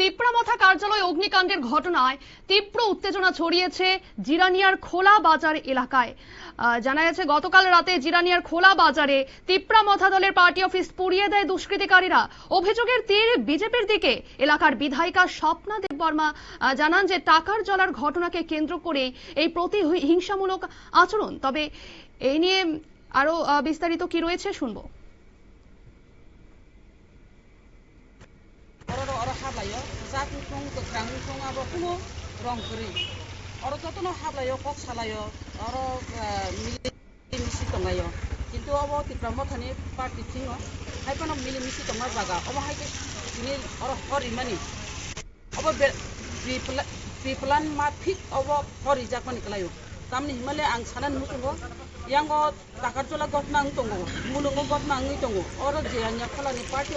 তিপ্রামথা কার্যালয় অগ্নিকাণ্ডের ঘটনায় তীব্র উত্তেজনা ছড়িয়েছে জিরানিয়ার খোলা বাজার এলাকায়। জানা গেছে, গতকাল রাতে জিরানিয়ার খোলা বাজারে তিপ্রামথা দলের পার্টি অফিস পুড়িয়ে দেয় দুষ্কৃতিকারীরা। অভিযোগের তীর বিজেপির দিকে। এলাকার বিধায়িকা স্বপ্না দেববর্মা জানান যে টাকার জলার ঘটনাকে কেন্দ্র করে এই প্রতিহিংসামূলক আচরণ। তবে এই নিয়ে আরও বিস্তারিত কি রয়েছে শুনব। हाब्लायो जाखुं थं गोख्रां थं आबो खुनु रं करि अर जतनो हाब्लायो कक सालायो अर मिलि मिसि दंलायो কিন্তু अब तिप्रा मथानि पार्टी थिङो हाइपानो मिलि मिसि दंमा जागा अब हाइके तिनि अर हरि मानि अब बे प्रिप्लान मा फिक अब हरि जाकमानि कलायो तामनि हिमालय आं सानान मुसुंगो यांगो दाकारजला गटना आं दंगो मुलुंगो गटना आं दंगो अर जेयानिया खोलानि party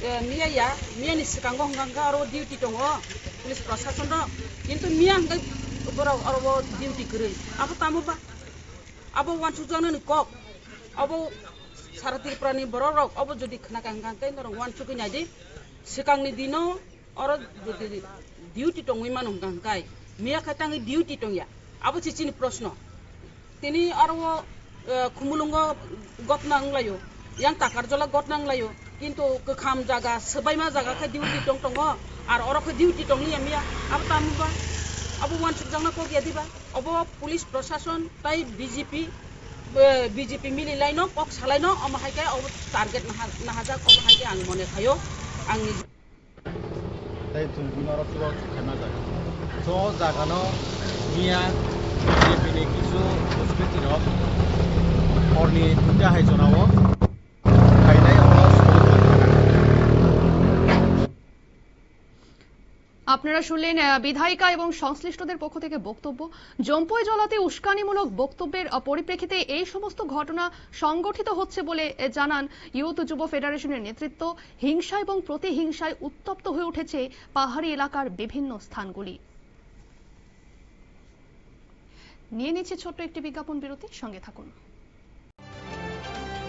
Eh, mia ya. Mia ni sekanggo ngangga aro duty tongo oh. polisi prosesan do itu mia nggak beraw road duty kering apa tamu pak? Apa wan cucana ni kok? Apa sarati prani bororok apa jadi kena kangkang kain orang wan cucanya di sekang ni dino aro jadi duty dong, iman ngangga kai mia katangi duty dong ya. Apa cici ni prosno tini aro eh, kumulungo gotna layo. Yang takar jola gotna layo. কিন্তু গোখাম জায়গা সবাইমা জায়গাকে duty টং টং আর অরকে duty টংনি আমি আবার তামবা আবু মানুষ জানা কো গিয়ে দিবা। অব পুলিশ, প্রশাসন, তাই বিজেপি বিজেপি মিলি লাইন কক সালাইন অমাহাইকে অব টার্গেট নাহাজা অমাহাইকে আং মনে খায়ো আং তাই তুলবিনর তো খেনা জায়গা তো জাগানো মিয়া বিজেপি কিছু হসপিটাল হরনি দুটা হাইজনাও আপনারা শুনলেন বিধায়িকা এবং সংশ্লিষ্টদের পক্ষ থেকে বক্তব্য। জম্পুই জলাতে উস্কানিমূলক বক্তব্যের পরিপ্রেক্ষিতে এই সমস্ত ঘটনা সংগঠিত হচ্ছে বলে জানান ইউথ যুব ফেডারেশনের নেতৃত্ব। হিংসা এবং প্রতিহিংসায় উত্তপ্ত হয়ে উঠেছে পাহাড়ি এলাকার বিভিন্ন স্থানগুলি। নিয়ে নিচ্ছে ছোট্ট একটি বিজ্ঞাপন বিরতি, সঙ্গে থাকুন।